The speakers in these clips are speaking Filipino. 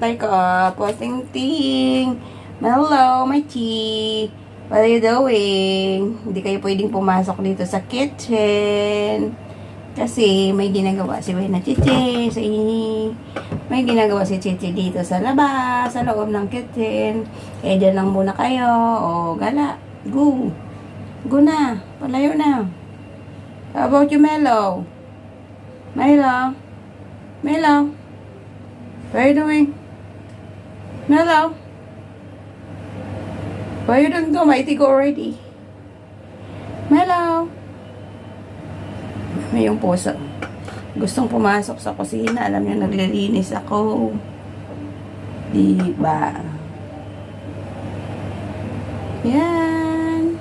Inaantay ko. Posting ting. Hello, my chi. What are you doing? Hindi kayo pwedeng pumasok dito sa kitchen. Kasi may ginagawa si Wena Chichi ini. May ginagawa si Chichi dito sa labas, sa loob ng kitchen. Eh, dyan lang muna kayo. O, gala. Go. Go na. Palayo na. How about you, Melo? Melo? Melo? What are you doing? Melo? Why you don't go? Mighty go already. Melo? May yung puso. Gustong pumasok sa kusina. Alam niyo, naglilinis ako. Di ba? Yan.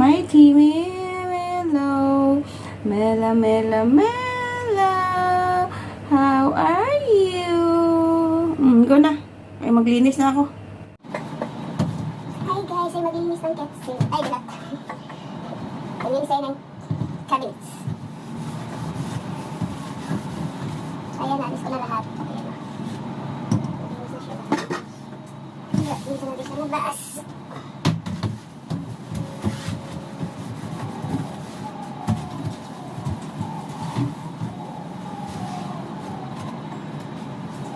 Mighty Melo. Mela, Mela, Mela. How are you? Mm, go na. Ay, maglinis na ako. Hi guys, ay maglinis ng kitchen. Ay, bilat. Maglinis tayo ng cabinets. Ayan, naalis ko na lahat. Ayan na. Maglinis na siya. Ayan, dito natin siya nabas.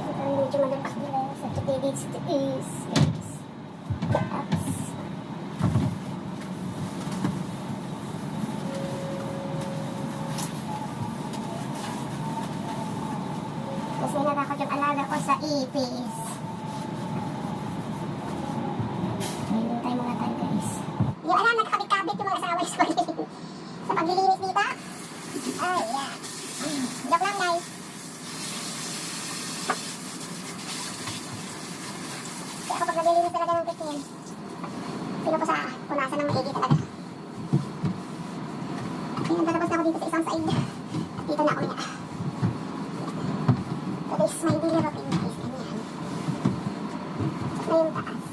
Ito yung medyo madalas nila to is. Yes. Tapos, kasi natakot yung alaga ko sa ipis. Ayun tayo muna tayo guys. Yung alam, nagkakabit-kabit yung mga asawa sa paglilinis. sa paglilinis dito. Ay, yeah. Joke lang guys. Kaya ako pag naglilinis talaga ng kitchen, pino ko sa punasan ng maigi talaga. Ayun, lalabas na ako dito sa isang side. Dito na ako niya. So this is my daily routine guys. Ganyan. Tapos na yung taas.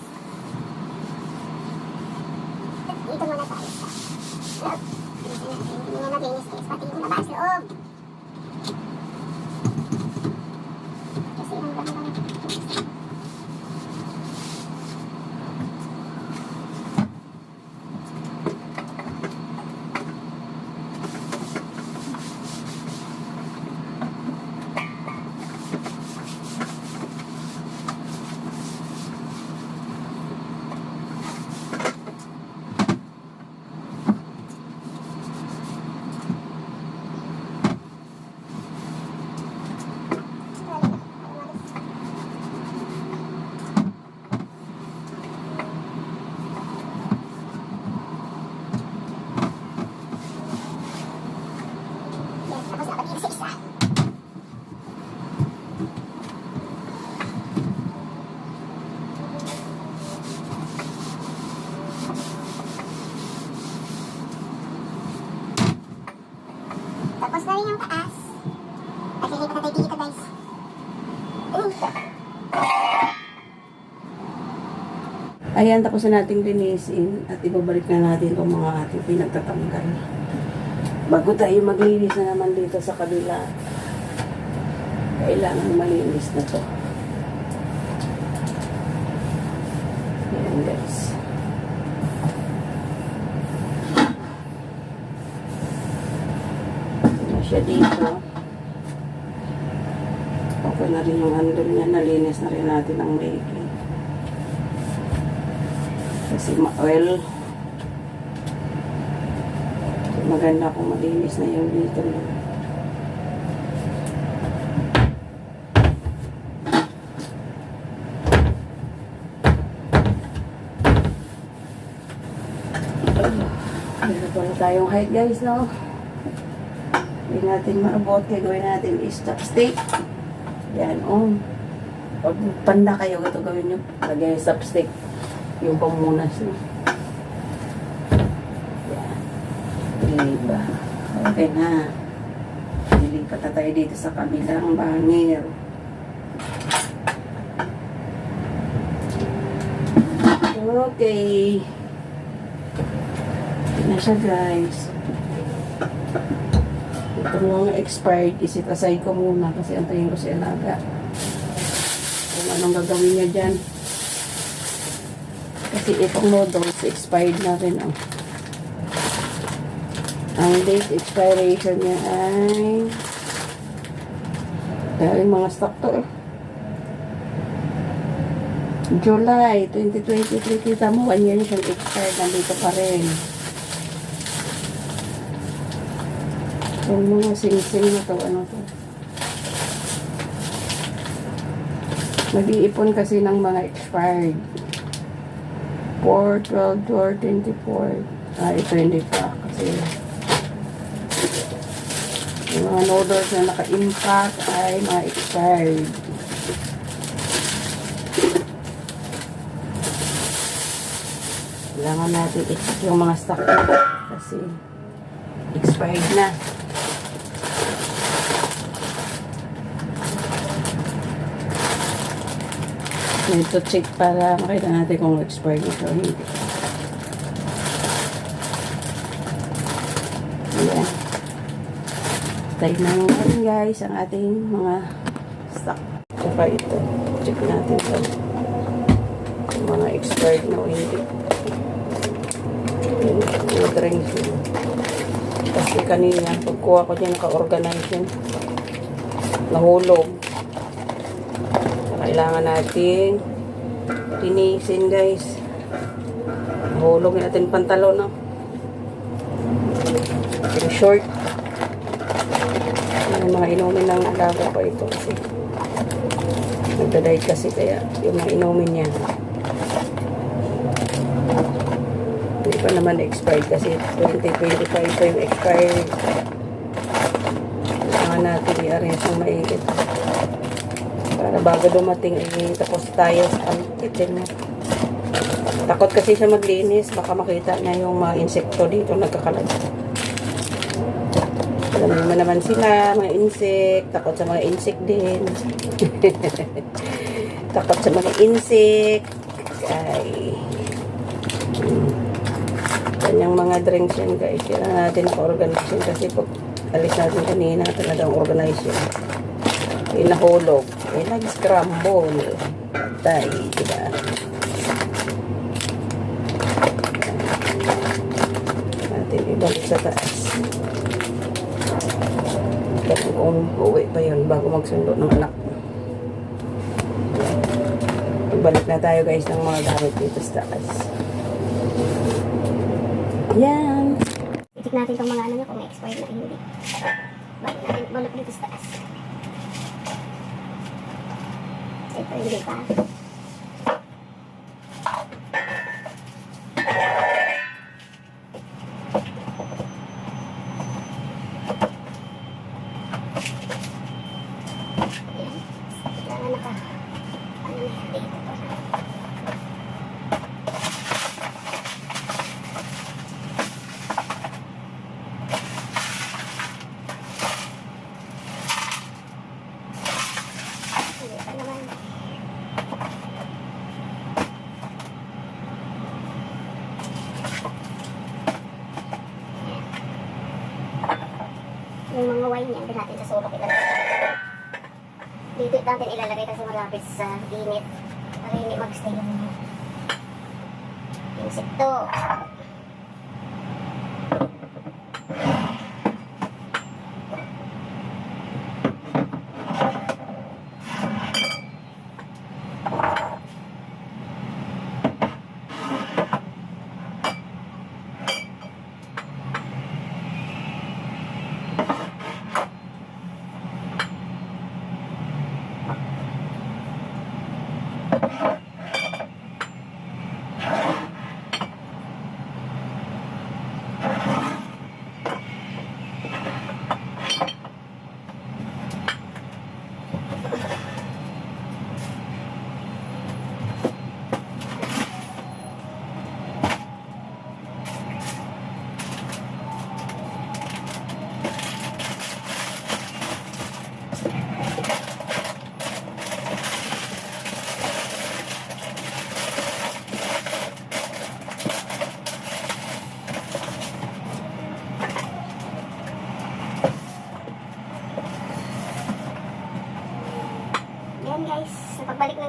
Dito muna tayo sa loob. Bilisan natin. Hindi na naglinis guys. Pati yung labas loob. Kasi yung ganda Yes, tapos na ako dito sa isa. Tapos na rin yung taas. At lilipat na tayo dito guys. Ayan, tapos na nating linisin at ibabalik na natin itong mga ating pinagtatanggal. Bago tayo maglinis na naman dito sa kabila, kailangan malinis na to. Ayan guys. Ito na siya dito. Okay na rin yung handle niya. Nalinis na rin natin ang maigi. Kasi ma- well, maganda kung malinis na yung dito. Meron pala tayong height guys, no? Hindi natin maabot. Kaya natin is chopstick. Yan, oh. Pag panda kayo, ito gawin nyo. Lagay yung chopstick. Yung pamunas? Yan. Diba? Okay na. Lilipat na tayo dito sa kabilang bangir. Okay. Na siya, guys. Mga expired, isit aside ko muna kasi antayin ko si Alaga. kung anong gagawin niya dyan. Kasi itong noodles, expired na rin. Oh. Ang date expiration niya ay dahil mga stock to eh. July 2023, kita mo, one year na siyang expired, nandito pa rin. Yung mga sing-sing na to, ano to. Nag-iipon kasi ng mga expired. 4, 12, 12, 24. Ah, ito hindi pa kasi yung mga noodles na naka-impact ay mga expired. Kailangan natin i-check yung mga stock kasi expired na. Need to check para makita natin kung expired na siya o hindi. Ayan. Stay na natin guys ang ating mga stock. Saka ito. Check natin ito. Kung mga expired na o hindi. Yung drink. Kasi kanina, pagkuha ko dyan, naka-organize yun. Nahulog. Kailangan natin linisin guys. Nahulog natin pantalon no? Yung short. Yung mga inumin ng alaga ko ito kasi nagda-diet kasi kaya yung mga inumin niya hindi pa naman expired kasi 2025 pa yung expired kailangan natin i-arrange ng maigit para bago dumating eh, tapos tayo sa kitchen mo. Takot kasi siya maglinis baka makita niya yung mga insekto dito nagkakalat. Alam naman naman sila mga insect takot sa mga insect din. Takot sa mga insect. Ay. Kanyang mga drinks yan guys. Kailangan natin naka-organize yan kasi pag alis natin kanina talagang organize yan ay nahulog ay nag-scramble tay diba natin ibalik sa taas kasi kung uwi pa yun bago magsundo ng anak Magbalik na tayo guys ng mga gamit dito sa taas. Yan. I-check natin itong mga ano niya kung may expired na hindi. Balik natin, balik dito sa taas. Ito hindi pa. Ayan. Kailangan naka, na, Yung mga wine niya, hindi natin sa sulok ilalagay. Dito natin ilalagay kasi malapit sa init. Para hindi mag-stay yung insekto. guys.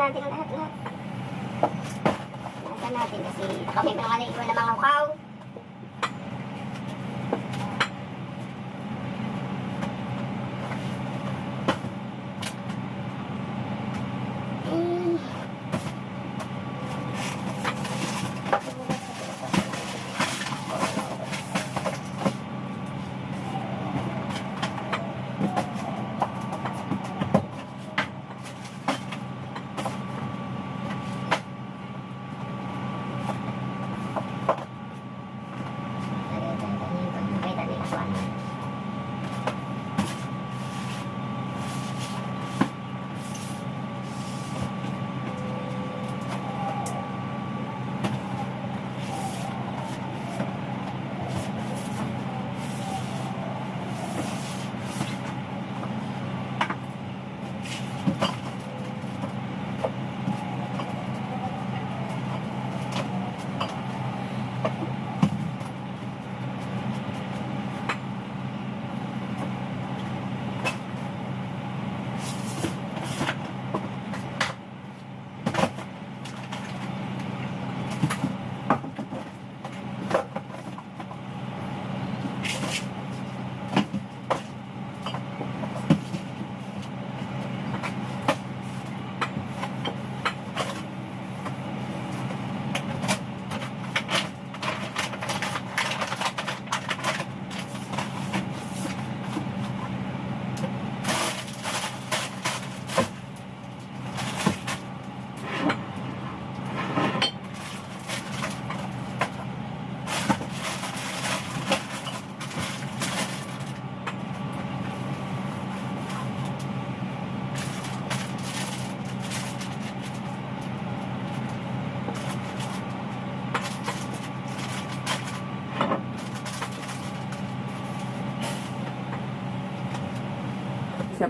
Natin ang lahat-lahat. Nasa natin kasi kami mga naiwan ng mga ukaw.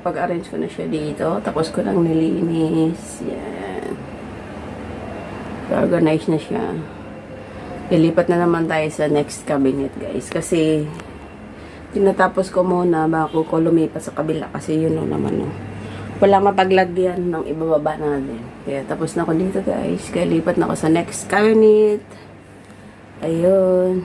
Sa pag-arrange ko na siya dito, tapos ko lang nilinis. Yan. Organize na siya. Lilipat na naman tayo sa next cabinet, guys. Kasi, tinatapos ko muna bago ko lumipat sa kabila. Kasi yun o naman, no. Wala mapaglagyan ng ibababa natin. Kaya tapos na ako dito, guys. Kaya lipat na ako sa next cabinet. Ayun.